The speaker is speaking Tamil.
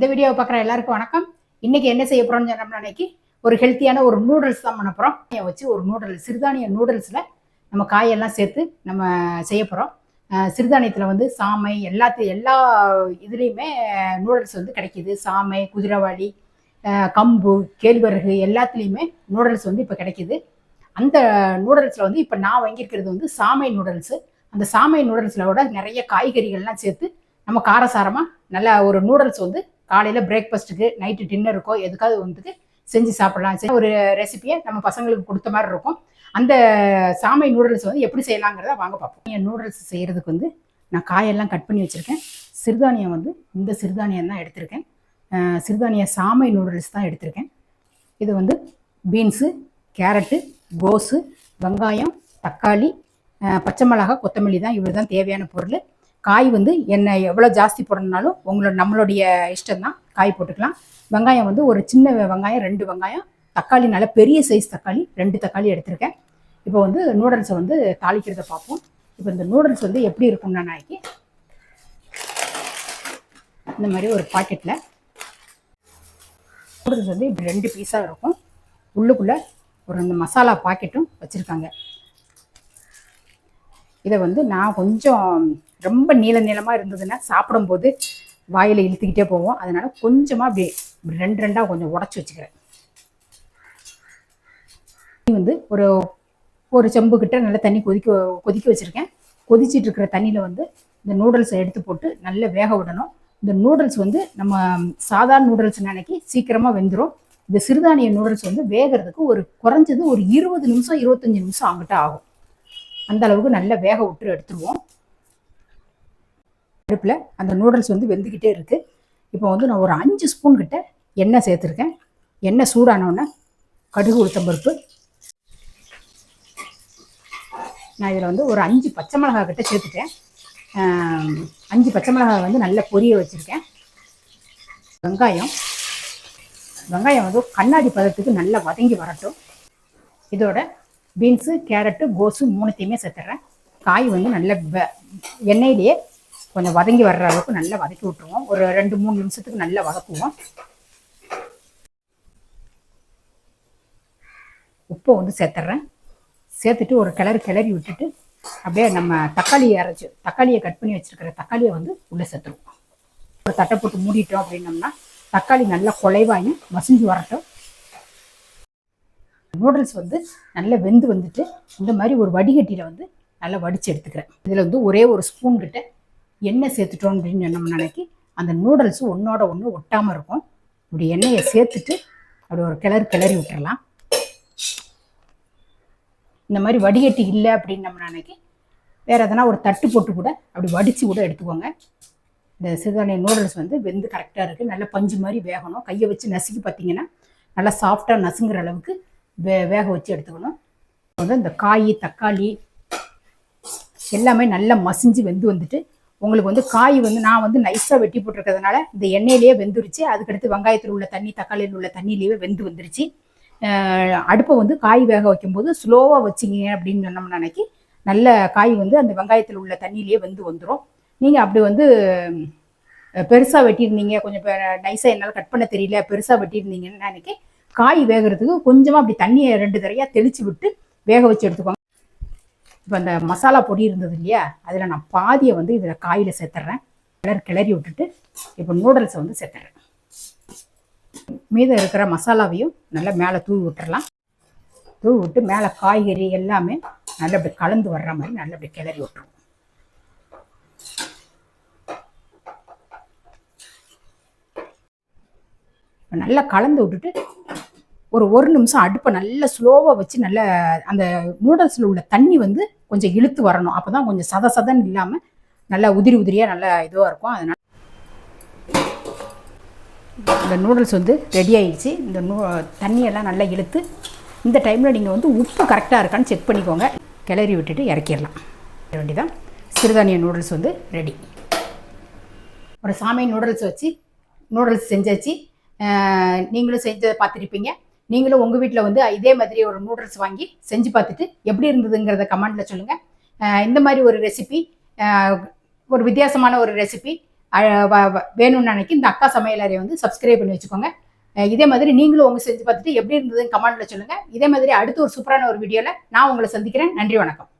இந்த வீடியோவை பார்க்குற எல்லாருக்கும் வணக்கம். இன்னைக்கு என்ன செய்ய போறோம்னு சொன்னோம்னா இன்னைக்கு ஒரு ஹெல்த்தியான ஒரு நூடுல்ஸ் தான் பண்ண போகிறோம் வச்சு ஒரு நூடுல்ஸ் சிறுதானிய நூடுல்ஸில் நம்ம காயெல்லாம் சேர்த்து நம்ம செய்ய போகிறோம் சிறுதானியத்தில் வந்து சாமை எல்லாத்தையும் எல்லா இதுலேயுமே நூடுல்ஸ் வந்து கிடைக்கிது. சாமை குதிரைவாளி கம்பு கேழ்வரகு எல்லாத்துலேயுமே நூடுல்ஸ் வந்து இப்போ கிடைக்கிது. அந்த நூடுல்ஸில் வந்து இப்போ நான் வாங்கியிருக்கிறது வந்து சாமை நூடுல்ஸு அந்த சாமை நூடுல்ஸில் கூட நிறைய காய்கறிகள்லாம் சேர்த்து நம்ம காரசாரமாக நல்ல ஒரு நூடுல்ஸ் வந்து காலையில் பிரேக்ஃபாஸ்ட்டுக்கு நைட்டு டின்னருக்கோ எதுக்காவது வந்துட்டு செஞ்சு சாப்பிடலாம். சரி, ஒரு ரெசிபியை நம்ம பசங்களுக்கு கொடுத்த மாதிரி இருக்கும். அந்த சாமை நூடுல்ஸ் வந்து எப்படி செய்யலாங்கிறத வாங்க பார்ப்போம். என் நூடுல்ஸ் செய்கிறதுக்கு வந்து நான் காயெல்லாம் கட் பண்ணி வச்சுருக்கேன். சிறுதானியம் வந்து இந்த சிறுதானியம் தான் எடுத்திருக்கேன். சிறுதானிய சாமை நூடுல்ஸ் தான் எடுத்திருக்கேன். இது வந்து பீன்ஸு கேரட்டு கோஸு வெங்காயம் தக்காளி பச்சை மிளகா கொத்தமல்லி தான் இவ்வளோ தான் தேவையான பொருள். காய் வந்து என்ன எவ்வளோ ஜாஸ்தி போடணும்னாலும் உங்களோட நம்மளுடைய இஷ்டம் தான் காய் போட்டுக்கலாம். வெங்காயம் வந்து ஒரு சின்ன வெங்காயம் ரெண்டு வெங்காயம் தக்காளி நல்ல பெரிய சைஸ் தக்காளி ரெண்டு தக்காளி எடுத்திருக்கேன். இப்போ வந்து நூடுல்ஸை வந்து தாளிக்கிறத பார்ப்போம். இப்போ இந்த நூடுல்ஸ் வந்து எப்படி இருக்கும்னா நாளைக்கு இந்த மாதிரி ஒரு பாக்கெட்டில் நூடுல்ஸ் வந்து இப்படி ரெண்டு பீஸாக இருக்கும். உள்ளுக்குள்ளே ஒரு ரெண்டு மசாலா பாக்கெட்டும் வச்சுருக்காங்க. இதை வந்து நான் கொஞ்சம் ரொம்ப நீள நீளமாக இருந்ததுன்னா சாப்பிடும்போது வாயில் இழுத்துக்கிட்டே போவோம். அதனால் கொஞ்சமாக அப்படி ரெண்டு ரெண்டாக கொஞ்சம் உடச்சி வச்சுக்கிறேன். வந்து ஒரு ஒரு செம்பு கிட்ட நல்லா தண்ணி கொதிக்க கொதிக்க வச்சுருக்கேன். கொதிச்சிட்டு இருக்கிற தண்ணியில் வந்து இந்த நூடுல்ஸை எடுத்து போட்டு நல்லா வேக விடணும். இந்த நூடுல்ஸ் வந்து நம்ம சாதாரண நூடுல்ஸ் நினைக்கி சீக்கிரமாக வெந்துடும் இந்த சிறுதானிய நூடுல்ஸ் வந்து வேகிறதுக்கு ஒரு குறைஞ்சது ஒரு இருபது நிமிஷம் இருபத்தஞ்சி நிமிஷம் அங்கிட்ட ஆகும். அந்த அளவுக்கு நல்லா வேக விட்டு எடுத்துருவோம். அடுப்பில் அந்த நூடுல்ஸ் வந்து வெந்துக்கிட்டே இருக்குது இப்போ வந்து நான் ஒரு அஞ்சு ஸ்பூன் கிட்ட எண்ணெய் சேர்த்துருக்கேன். எண்ணெய் சூடானோடனே கடுகு உளுத்தம்பருப்பு நான் இதில் வந்து ஒரு அஞ்சு பச்சை மிளகாய் கிட்ட சேர்த்துட்டேன். அஞ்சு பச்சை மிளகாய் வந்து நல்லா பொரிய வச்சுருக்கேன். வெங்காயம். வெங்காயம் வந்து கண்ணாடி பதத்துக்கு நல்லா வதங்கி வரட்டும். இதோட பீன்ஸு கேரட்டு கோஸு மூணுத்தையுமே சேர்த்துட்றேன் காய் வந்து நல்ல எண்ணெயிலேயே கொஞ்சம் வதங்கி வர்ற அளவுக்கு நல்லா வதக்கி விட்டுருவோம். ஒரு ரெண்டு மூணு நிமிஷத்துக்கு நல்லா வதக்குவோம். உப்பை வந்து சேர்த்துட்றேன் சேர்த்துட்டு ஒரு கிளறு கிளறி விட்டுட்டு அப்படியே நம்ம தக்காளியை அரைச்சி தக்காளியை கட் பண்ணி வச்சிருக்கிற தக்காளியை வந்து உள்ளே சேர்த்துருவோம். ஒரு தட்டை போட்டு மூடிட்டோம் அப்படின்னோம்னா தக்காளி நல்லா குலைவாயும் மசிஞ்சு வரட்டும். நூடுல்ஸ் வந்து நல்லா வெந்து வந்துட்டு இந்த மாதிரி ஒரு வடிகட்டியில் வந்து நல்லா வடித்து எடுத்துக்கிறேன். இதில் வந்து ஒரே ஒரு ஸ்பூன் கிட்ட எண்ணெய் சேர்த்துட்டோம் அப்படின்னு சொன்னோம்னா அன்னைக்கு அந்த நூடுல்ஸ் ஒன்றோட ஒன்று ஒட்டாமல் இருக்கும். இப்படி எண்ணெயை சேர்த்துட்டு அப்படி ஒரு கிளறு கிளறி விட்டுறலாம். இந்த மாதிரி வடிகட்டி இல்லை அப்படின்னம்னா அன்னைக்கு வேறு எதனா ஒரு தட்டு போட்டு கூட அப்படி வடித்து கூட எடுத்துக்கோங்க. இந்த சிறுதானிய நூடுல்ஸ் வந்து வெந்து கரெக்டாக இருக்குது நல்லா பஞ்சு மாதிரி வேகணும். கையை வச்சு நசுக்கி பார்த்தீங்கன்னா நல்லா சாஃப்டாக நசுங்குற அளவுக்கு வே வேக வச்சு எடுத்துக்கணும். வந்து இந்த காய் தக்காளி எல்லாமே நல்லா மசிஞ்சு வெந்து வந்துட்டு உங்களுக்கு வந்து காய் வந்து நான் வந்து நைஸாக வெட்டி போட்டிருக்கிறதுனால இந்த எண்ணெயிலேயே வெந்துருச்சு. அதுக்கடுத்து வெங்காயத்தில் உள்ள தண்ணி தக்காளியில் உள்ள தண்ணியிலேயே வெந்து வந்துருச்சு. அடுப்பை வந்து காய் வேக வைக்கும்போது ஸ்லோவாக வச்சிங்க அப்படின்னு சொன்னோம்னா அன்னைக்கு நல்ல காய் வந்து அந்த வெங்காயத்தில் உள்ள தண்ணியிலேயே வெந்து வந்துடும் நீங்கள் அப்படி வந்து பெருசாக வெட்டியிருந்தீங்க கொஞ்சம் நைஸாக என்னால் கட் பண்ண தெரியல பெருசாக வெட்டியிருந்தீங்கன்னு அன்னைக்கு காய் வேகிறதுக்கு கொஞ்சமாக அப்படி தண்ணியை ரெண்டு தரையாக தெளித்து விட்டு வேக வச்சு எடுத்துக்கோங்க. இப்போ அந்த மசாலா பொடி இருந்தது இல்லையா? அதில் நான் பாதியை வந்து இதில் காயில் சேர்த்துட்றேன் கிளறி கிளறி விட்டுட்டு இப்போ நூடுல்ஸை வந்து சேர்த்துறேன். மீதம் இருக்கிற மசாலாவையும் நல்லா மேலே தூவி விட்டுறலாம். தூவி விட்டு மேலே காய்கறி எல்லாமே நல்லா அப்படி கலந்து வர்ற மாதிரி நல்லா அப்படி கிளறி விட்டுருவோம் இப்போ நல்லா கலந்து விட்டுட்டு ஒரு ஒரு நிமிஷம் அடுப்பை நல்லா ஸ்லோவாக வச்சு நல்லா அந்த நூடுல்ஸில் உள்ள தண்ணி வந்து கொஞ்சம் இழுத்து வரணும். அப்போ தான் கொஞ்சம் சத சதன்னு இல்லாமல் நல்லா உதிரி உதிரியாக நல்லா இதுவாக இருக்கும். அதனால் இந்த நூடுல்ஸ் வந்து ரெடி ஆகிடுச்சு இந்த நூ தண்ணியெல்லாம் நல்லா இழுத்து இந்த டைமில் நீங்கள் வந்து உப்பு கரெக்டாக இருக்கான்னு செக் பண்ணிக்கோங்க. கிளறி விட்டுட்டு இறக்கிடலாம். வேண்டிதான் சிறுதானிய நூடுல்ஸ் வந்து ரெடி ஒரு சாமை நூடுல்ஸ் வச்சு நூடுல்ஸ் செஞ்சாச்சு. நீங்களும் செஞ்சதை பார்த்துருப்பீங்க. நீங்களும் உங்கள் வீட்டில் வந்து இதே மாதிரி ஒரு நூடுல்ஸ் வாங்கி செஞ்சு பார்த்துட்டு எப்படி இருந்ததுங்கிறத கமெண்டில் சொல்லுங்கள் இந்த மாதிரி ஒரு ரெசிபி ஒரு வித்தியாசமான ஒரு ரெசிபி வேணும்னு நினைக்கி இந்த அக்கா சமையலறையை வந்து சப்ஸ்கிரைப் பண்ணி வச்சுக்கோங்க. இதே மாதிரி நீங்களும் உங்கள் செஞ்சு பார்த்துட்டு எப்படி இருந்ததுன்னு கமெண்டில் சொல்லுங்கள் இதே மாதிரி அடுத்து ஒரு சூப்பரான ஒரு வீடியோவில் நான் உங்களை சந்திக்கிறேன். நன்றி வணக்கம்.